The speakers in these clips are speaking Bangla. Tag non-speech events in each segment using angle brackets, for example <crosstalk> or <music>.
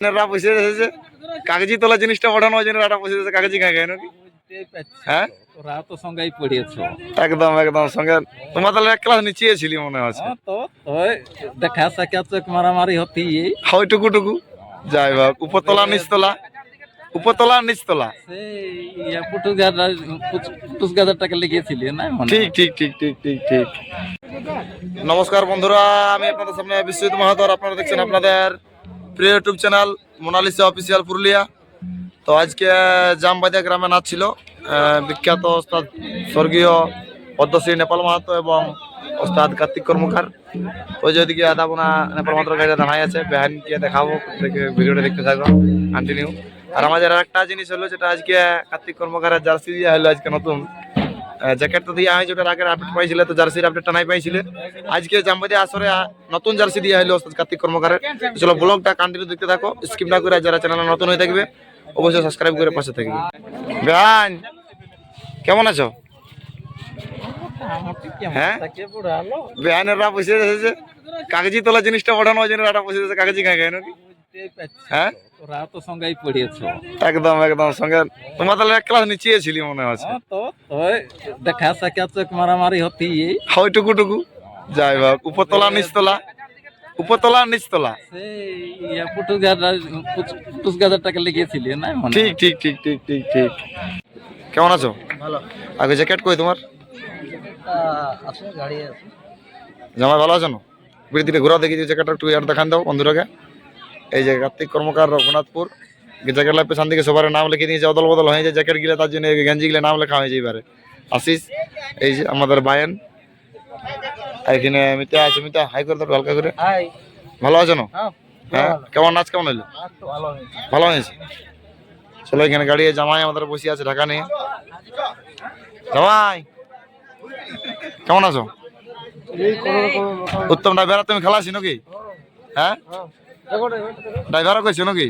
রা বসে এসেছে কাগজি তোলা জিনিসটা পাঠানো ওই জন্য রাটা বসে এসেছে কাগজি নাকি? হ্যাঁ? তো সঙ্গেই পড়িয়েছো। একদম একদম সঙ্গে। তোমার তাহলে এক ক্লাস নিচে ছিলি মনে হচ্ছে হ্যাঁ তো দেখা সাক্ষাৎ চোখ মারামারি হতি। হয় টুকু টুকু যাই হোক নিচতলা। নিচতলা। ঠিক ঠিক ঠিক ঠিক ঠিক ঠিক। নমস্কার বন্ধুরা আমি আপনাদের সামনে বিশ্বজিৎ মাহাতর আপনারা দেখছেন আপনাদের প্রিয় YouTube channel Monalisa official Purulia. তো আজকে জামবাদিয়া গ্রামে নাচ ছিল। বিখ্যাত ওস্তাদ স্বর্গীয় পদ্মশ্রী নেপাল মাহাতো এবং ওস্তাদ কার্তিক কর্মকার। ওই যে ওইদিকে আদাবোনা নেপাল মাহাতোর গাড়িটা দাঁড়াই আছে। বেহান গিয়ে দেখাবো, দেখে ভিডিওটা দেখতে থাকো কন্টিনিউ আর আমাদের আর একটা জিনিস হলো, যেটা আজকে কার্তিক কর্মকারের জার্সি দেওয়া হলো আজকে নতুন। জ্যাকেট তো দিয়া হয়েছে ওটার আগের আপডেট পাইছিলে, তো জার্সির আপডেটটা নাই পাইছিলে। আজকে জামবাদি আসরে নতুন জার্সি দিয়া হলো কার্তিক কর্মকারের। তো চলো ব্লগটা কন্টিনিউ দেখতে থাকো স্কিপ না করে যারা চ্যানেল নতুন হয়ে থাকবে, অবশ্যই সাবস্ক্রাইব করে পাশে থাকবে। বেহান কেমন আছো? হ্যাঁ? কাগজি তোলা জিনিসটা পাঠানো ওই জন্য রাটা বসে কাগজি নাকি? হ্যাঁ? তোরা তো সঙ্গেই পড়িয়েছো। একদম একদম সঙ্গে। তোমার তাহলে এক ক্লাস নিচে ছিলি মনে হচ্ছে। হ্যাঁ তো ওই দেখা সাক্ষাৎ চোখ মারামারি হতি হয় টুকু টুকু যাই হোক উপরতলা নিচতলা। উপরতলা নিচতলা। পুটুস পুটুস গাদারটাকে লেগেছিলি না ঠিক ঠিক ঠিক ঠিক ঠিক ঠিক। কেমন আছো? ভালো। আগে জ্যাকেট কই তোমার? আছে গাড়ি আছে। জামাই ভালো আছো না? বৃদ্ধিতে ঘোরা দেখি যে জ্যাকেটটা একটু আর দেখান দাও বন্ধুরাকে। এই যে কার্তিক কর্মকার রঘুনাথপুর। জ্যাকেট লাইফ দিকে সবার নাম লিখে দিয়েছে অদল বদল হয়ে যায় জ্যাকেট গিলে তার জন্য গেঞ্জি গিলে নাম লেখা হয়ে এবারে। আশিস এই যে আমাদের বায়ান। আর এখানে মিতা আছে মিতা হাই করে দাও হালকা করে। ভালো আছো না? হ্যাঁ হ্যাঁ কেমন নাচ কেমন হলো ভালো হয়েছে। চলো এখানে গাড়ি জামাই আমাদের বসে আছে ঢাকা নিয়ে। জামাই কেমন আছো? উত্তম ড্রাইভার তুমি খেলা খেলাছি নাকি? হ্যাঁ। ড্রাইভারও কইছো নাকি?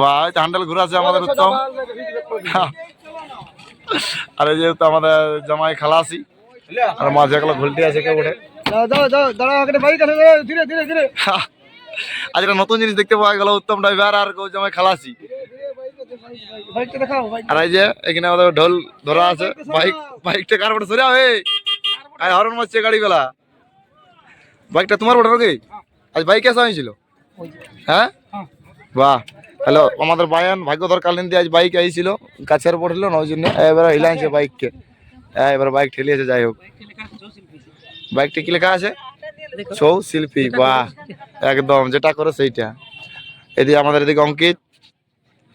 বাহ হ্যান্ডেল ঘুরে আছে আমাদের উত্তম। আর যেহেতু আমাদের জামাই খালা খালাসি আর মাঝে একলা ঘুলটি আছে কেউ উঠে। আজ একটা নতুন জিনিস দেখতে পাওয়া গেল উত্তম ড্রাইভার আর কেউ জামাই খালাসি আর এই যে, এখানে আমাদের ঢোল ধরা আছে। বাইক, বাইকটা কার বটে? সরিয়া হে আয় হরন মারছে গাড়ি বাইকটা তোমার বটে নাকি? আজ বাইক আসা হয়েছিল? হ্যাঁ? বাহ। হ্যালো আমাদের বায়ান ভাগ্যধর কালীন দিয়ে আজ বাইক আইছিল কাছের পড়ছিল না ওই জন্য এবার হিলাইছে বাইককে। হ্যাঁ এবার বাইক ঠেলিয়েছে যাই হোক। বাইকটা কি লেখা আছে? ছৌ শিল্পী বাহ। একদম যেটা করে সেইটা। এদিকে আমাদের এদিকে অঙ্কিত।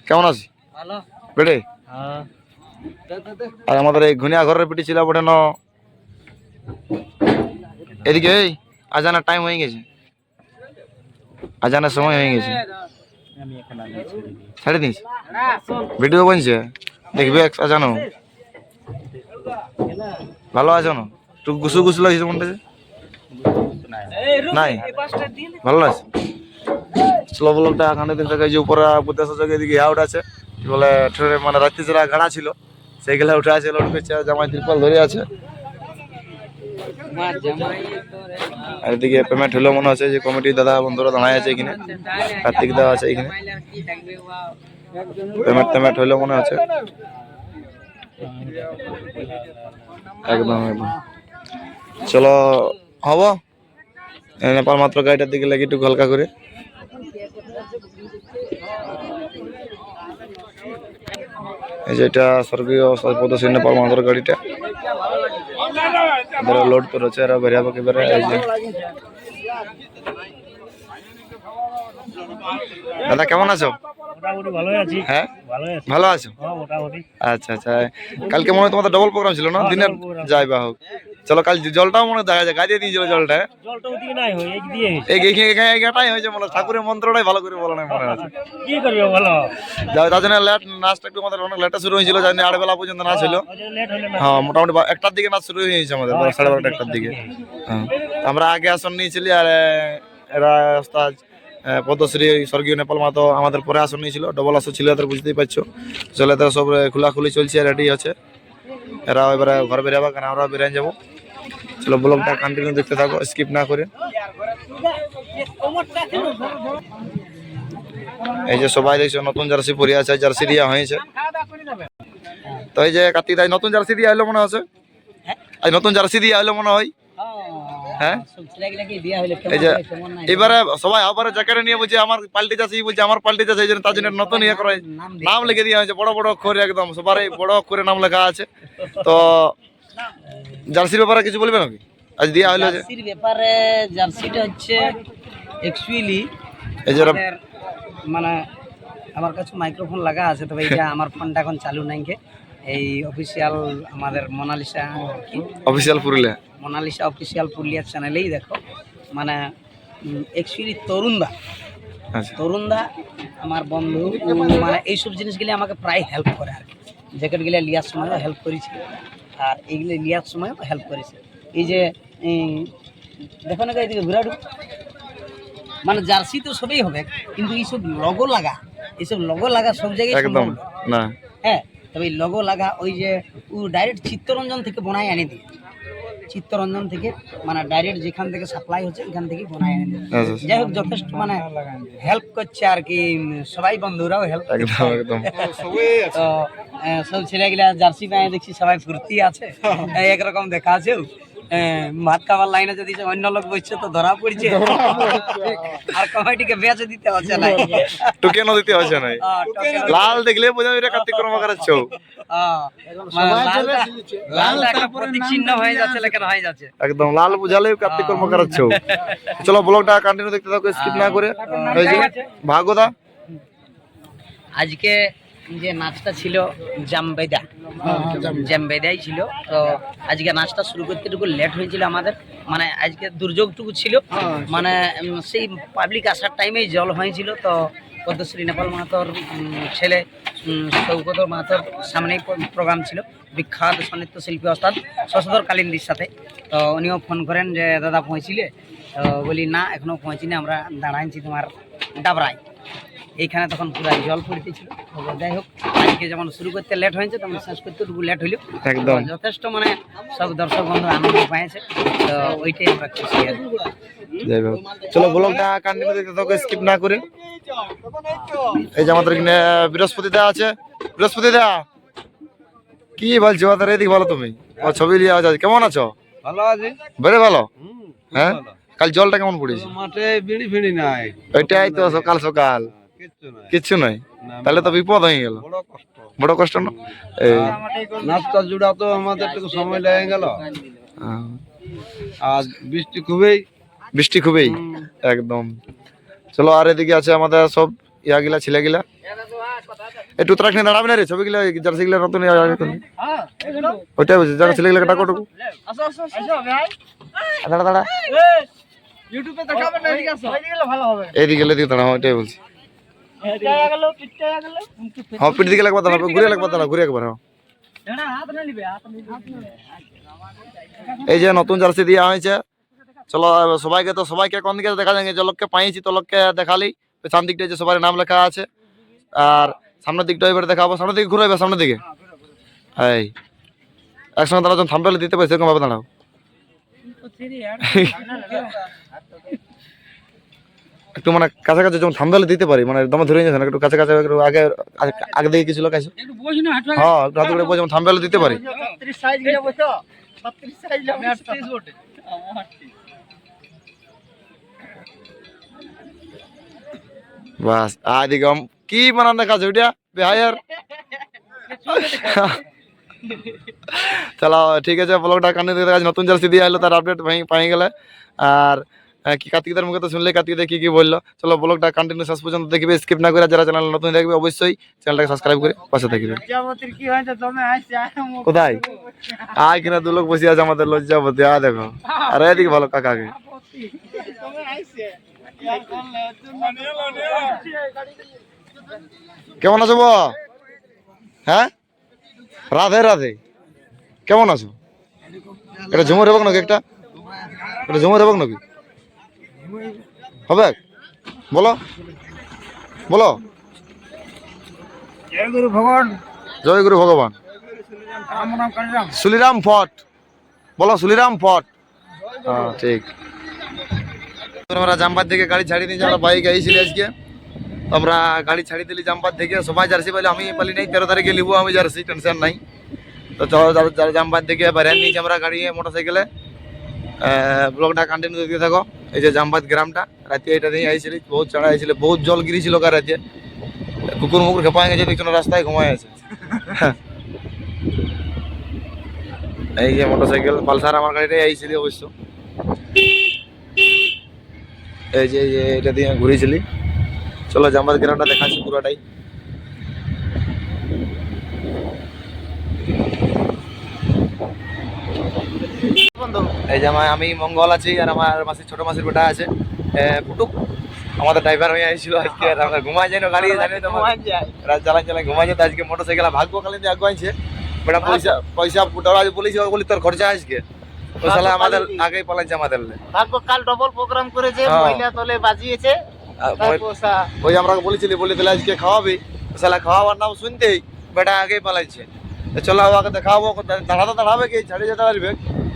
কেমন আছি? বেড়ে হ্যাঁ। আর আমাদের এই ঘুনিয়া ঘরের পিটি ছিল বটে ন। এদিকে এই আজানের টাইম হয়ে গেছে। আজানের সময় হয়ে গেছে। ছেড়ে দিস। ভিডিও বনছে। দেখবে আজানো ভালো আছো না একটু গুসু গুসু লাগছে মনটা নাই। ভালো লাগছে। স্লো ব্লকটা এখানে দিন থেকে যে উপরে বুদ্ধেশ জায়গায় এদিকে আউট আছে। বলে মানে রাত্রি যারা গাড়া ছিল সেইগুলা উঠে আছে লোড করছে, জামাই তিরপাল ধরে আছে। আর এদিকে পেমেন্ট হলো মনে হচ্ছে যে কমিটি দাদা বন্ধুরা দাঁড়ায় আছে এখানে। কার্তিক দাদা আছে এখানে। পেমেন্ট পেমেন্ট হলো মনে আছে একদম একদম। চলো, হব। নেপাল মাত্র গাড়িটার দিকে লাগে একটু হালকা করে। এই যে এটা স্বর্গীয় পদশ্রী নেপাল মাত্র গাড়িটা। এবারে লোড করেছে আর বেরিয়ে এই যে। দাদা কেমন আছো? হ্যাঁ? ভালো আছো? হ্যাঁ আচ্ছা আচ্ছা। কালকে মনে হয় তোমাদের ডবল প্রোগ্রাম ছিল না? দিনের যাই বা হোক। চলো কাল জলটাও মনে দেখা যায় গাড়ি দিয়েছিল জলটা। জলটা ওদিকে নাই হয় দিয়ে হয়েছে। মনে ঠাকুরের মন্ত্রটাই ভালো করে বলা নাই মনে আছে কি করবে বলো? তার জন্য লেট নাচটা একটু আমাদের অনেক লেটে শুরু হয়েছিল জানি আট বেলা পর্যন্ত নাচ হলো। হ্যাঁ মোটামুটি একটার দিকে নাচ শুরু হয়ে গেছে আমাদের সাড়ে বারোটা একটার দিকে। হ্যাঁ আমরা আগে আসন নিয়েছিলি আর এরা ওস্তাদ পদ্মশ্রী স্বর্গীয় নেপাল মাতো আমাদের পরে আসন নিয়েছিল ডবল আসন ছিল এদের বুঝতেই পারছ। চলে এদের সব খোলাখুলি চলছে রেডি আছে। এরা এবারে ঘর বেরাবো কারণ আমরা বেরিয়ে যাব। চলো ব্লগটা কন্টিনিউ দেখতে থাকো স্কিপ না করে। এই যে সবাই দেখছ নতুন জার্সি পরে আছে জার্সি দেওয়া হয়েছে। তো এই যে কার্তিক দাই নতুন জার্সি দিয়ে আইলো মনে হচ্ছে আজ নতুন জার্সি দিয়ে আইলো মনে হয়? হ্যাঁ। এই যে এবারে সবাই আবার জ্যাকেটে নিয়ে বলছে আমার পাল্টে যাচ্ছে ই বলছে আমার পাল্টে যাচ্ছে এই জন্য তার জন্য নতুন ইয়ে করা। নাম লিখে দেওয়া হয়েছে বড় বড় অক্ষরে একদম সবারই বড় অক্ষরে নাম লেখা আছে। তো জার্সির ব্যাপারে কিছু বলবে নাকি? আজ দিয়া হইল যে জার্সির ব্যাপারে জার্সিটা হচ্ছে অ্যাকচুয়ালি এই যে মানে আমার কাছে মাইক্রোফোন লাগা আছে তবে এটা আমার ফোনটা এখন চালু নাই কে এই অফিসিয়াল আমাদের মোনালিসা অফিসিয়াল পুরুলিয়া। মোনালিসা অফিসিয়াল পুরুলিয়া চ্যানেলেই দেখো। মানে অ্যাকচুয়ালি তরুণদা। আচ্ছা। তরুণদা আমার বন্ধু মানে এইসব জিনিসগুলি আমাকে প্রায় হেল্প করে আর কি। জ্যাকেটগুলো লিয়ার সময়ও হেল্প করেছে। আর এইগুলো লিয়ার সময় হেল্প করেছে। এই যে দেখো না এদিকে ঘুরাডু মানে জার্সি তো সবই হবে কিন্তু এইসব লগো লাগা এইসব লগো লাগা সব জায়গায় একদম। না। হ্যাঁ তবে লগো লাগা ওই যে ও ডাইরেক্ট চিত্তরঞ্জন থেকে বনায় আনে দিয়ে। চিত্তরঞ্জন থেকে মানে ডাইরেক্ট যেখান থেকে সাপ্লাই হচ্ছে এখান থেকে বোনায় এনে দিয়ে যাই হোক যথেষ্ট মানে হেল্প করছে আর কি সবাই বন্ধুরাও হেল্প একদম একদম। <laughs> সব ছেলেগুলা জার্সি পায়ে দেখছি সবাই ফুর্তি আছে। একরকম দেখা আছে। ভাত খাবার লাইনে যদি অন্য লোক বসছে তো ধরা পড়ছে। আর কমিটিকে বেঁচে দিতে হচ্ছে না। টুকে না দিতে হচ্ছে টোকেন- লাল দেখলে বোঝা এটা কার্তিক ছৌ মানে হয়ে হয়ে যাচ্ছে। একদম লাল বুঝালেও কার্তিক কর্মকারের ছৌ চলো ব্লগটা কন্টিনিউ দেখতে থাকো স্কিপ না করে। এই যে ভাগদা? আজকে যে নাচটা ছিল জামবেদা। জামবেদাই ছিল। তো আজকে নাচটা শুরু করতে একটু লেট হয়েছিল আমাদের। মানে আজকে দুর্যোগটুকু ছিল। মানে সেই পাবলিক আসার টাইমেই জল হয়েছিল। তো পদ্মশ্রী নেপাল মাহাতোর ছেলে সৌগত মাহাতোর সামনেই প্রোগ্রাম ছিল। বিখ্যাত সন্নিত্য শিল্পী অস্তাদ শশধর কালিন্দির সাথে। তো উনিও ফোন করেন যে দাদা পৌঁছিলে? তো বলি না এখনও পৌঁছিনি আমরা দাঁড়াইছি তোমার ডাবরায়। এইখানে তখন পুরো জল পড়তেছিল। যাই হোক আজকে যেমন শুরু করতে লেট হয়েছে তেমন শেষ করতে একটু লেট হইল। একদম। যথেষ্ট মানে সব দর্শক বন্ধু আনন্দ পেয়েছে তো ওইটাই আমরা খুশি আর যাই হোক চলো ব্লগটা কন্টিনিউ দেখতে থাকো স্কিপ না করে। এই যে আমাদের এখানে বৃহস্পতি দা আছে। বৃহস্পতি দা কি বলছো? ওদের এদিক ভালো তুমি। ও ছবি কেমন আছো? ভালো আছে। বেড়ে ভালো? হ্যাঁ? কাল জলটা কেমন পড়েছে? মাঠে বিড়ি ফিড়ি নাই। ওইটাই তো সকাল সকাল। কিচ্ছু নাই। কিচ্ছু নাই? না, তাহলে তো বিপদ হয়ে গেল। বড় কষ্ট। বড় কষ্ট না? এই নাস্তা জুড়া তো আমাদের একটু সময় লেগে গেল। আর বৃষ্টি খুবই। বৃষ্টি খুবই? একদম। চলো আর এদিকে আছে আমাদের সব ইয়াগুলা ছেলেগুলা। একটু তোরা এখানে দাঁড়াবে না রে ছবিগুলা নতুন। ওইটাই বলছি যারা ছেলেগুলা ডাকো ডাকো। দাঁড়া দাঁড়া। এইদিকে এদিকে দাঁড়া ওইটাই বলছি। হ্যাঁ। পিঠ দিকে লাগবা ঘুরে লাগবা দাঁড়া ঘুরে একবার হ্যাঁ। এই যে নতুন জার্সি দেওয়া হয়েছে। চলো সবাইকে তো সবাইকে কোন দিকে দেখা যাবে যে লোককে পাইছি তো লোককে দেখালি। পেছন দিকটা যে সবার নাম লেখা আছে। আর সামনের দিকটা এবার দেখাবো। সামনের দিকে ঘুরে সামনের দিকে। এই। একসঙ্গে দাঁড়াও যখন থাম্পেলে দিতে পারি সেরকম ভাবে দাঁড়াও <laughs> একটু মানে কাছাকাছি যখন থাম্পেলে দিতে পারি মানে দমে ধরে নিয়েছে না একটু কাছে কাছে একটু আগে আগে- আগে দিকে কিছু লোক আছে হ্যাঁ একটু হাতে করে বসে থাম্পেলে দিতে পারি। বাস আদিকে আম- কি বানান দেখাচ্ছে ওইটা? বেহায়ার। <laughs> চলো ঠিক আছে ব্লগটা কানে যাচ্ছে নতুন জার্সি দিয়ে এলো তার আপডেট পাই গেলে। আর কি কার্তিকদের মুখে তো শুনলে কার্তিকদের কি কি বলল? চলো ব্লগটা কন্টিনিউ শেষ পর্যন্ত দেখবে স্কিপ না করে যারা চ্যানেল নতুন দেখবে অবশ্যই চ্যানেলটাকে সাবস্ক্রাইব করে পাশে থাকবে। কোথায়? আয় কিনা দু লোক বসে আছে আমাদের লজ্জাপতি আ দেখো। আর এদিকে ভালো কাকাকে কেমন আছো বো হ্যাঁ? রাধে রাধে। কেমন আছো? এটা ঝুমুর হবে নাকি একটা? এটা ঝুমুর হবে নাকি? হবে? বলো। বলো। জয় গুরু ভগবান। সুলিরাম ফট। বলো সুলিরাম ফট। হ্যাঁ ঠিক। আমরা জামপার থেকে গাড়ি ছাড়িয়ে নিয়েছি আমরা বাইক আইছিল আজকে। তো আমরা গাড়ি ছাড়ি দিলি জামপাত থেকে সবাই জার্সি বলে আমি পালি নাই তেরো তারিখে লিবো আমি জার্সি টেনশন নাই। তো চলো জামপাত থেকে বাইরে নিয়েছি আমরা গাড়ি মোটর সাইকেলে ব্লগটা কন্টিনিউ দেখতে থাকো। এই যে জামবাদ গ্রামটা রাতে এটা দিয়ে আইছিলি বহুত চড়া আইছিল বহুত জল গিরিছিল কার রাতে। কুকুর মুকুর খেপায় গেছে দেখছ না রাস্তায় ঘুমায় আছে। <laughs> এই যে মোটর সাইকেল পালসার আমার গাড়িটাই আইছিলি অবশ্য। এই যে এই যে এটা দিয়ে ঘুরেছিলি। চলো জামবাদ গ্রামটা দেখাচ্ছি পুরোটাই। এই যে আমার আমি মঙ্গল আছি আর আমার মাসির ছোট মাসির বেটা আছে। পুটুক আমাদের ড্রাইভার হয়ে আসছিল আজকে আর আমরা ঘুমাই যাই না গাড়ি জানি তো রাত চালাই চালাই ঘুমাই যেত আজকে মোটর সাইকেল ভাগ্য কালে দিয়ে আগুয়াইছে বেটা পয়সা পয়সা পুটার আজ বলেছি বলি তোর খরচা আজকে। শালা আমাদের আগেই পালাইছে আমাদের। ভাগ্য কাল ডবল প্রোগ্রাম করেছে হ্যাঁ। মহিলা তলে বাজিয়েছে। ওই- আমরা বলেছিলি বলে দিলে আজকে খাওয়াবি। শালা খাওয়াবার নাম শুনতেই বেটা আগেই পালাইছে। চলো ওকে দেখাবো দাঁড়াতে দাঁড়াবে কি ছাড়িয়ে যেতে পারবে?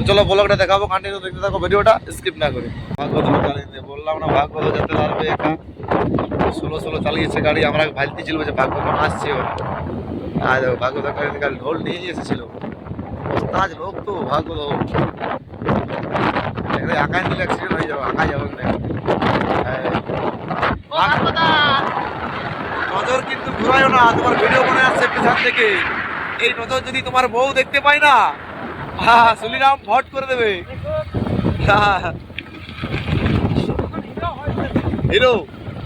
চলো ব্লগটা দেখাবো কন্টিনিউ দেখতে থাকো ভিডিওটা স্কিপ না করে। ভাগবত চালিয়ে দিয়ে বললাম না ভাগবত যেতে পারবে একা। ষোলো ষোলো চালিয়েছে গাড়ি আমরা ভালতে ছিল যে ভাগবত আসছে ও আর ভাগবত গাড়ি গাড়ি ঢোল নিয়ে এসেছিল। ওস্তাজ লোক তো ভাগবত এখানে আঁকায় দিলে অ্যাক্সিডেন্ট হয়ে যাবে আঁকা যাবে না। নজর কিন্তু ঘুরাইও না তোমার ভিডিও মনে আসছে পিছন থেকে? এই নজর যদি তোমার বউ দেখতে পায় না হ্যাঁ সুলিরাম ভট করে দেবে। হিরো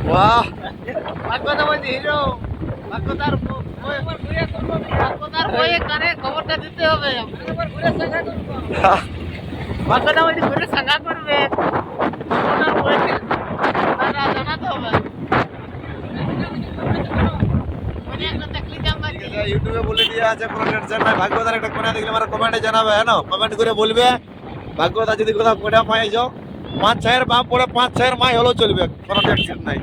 বাহ। ভাগ্যতা বলছি হিরো ভাগ্যতার ব- ভাগ্যতার বইয়ে কানে খবরটা দিতে হবে। ভাগ্যতা বলছি ঘুরে সাঙ্গা করবে। ভাগ্যতার জানাতে হবে মানে একটা চাকরি জামা ঠিক আছে, ইউটিউবে বলে দিয়ে আছে, কোনো টেনশন নাই। ভাগ্যদার একটা কোনা দেখলে আমার কমেন্টে জানাবে হ্যাঁ কমেন্ট করে বলবে ভাগ্যদা যদি কোথাও কোনা যাও, পাঁচ ছয়ের বাপ পড়ে পাঁচ ছয়ের মাই হলেও চলবে, কোনো টেনশন নাই।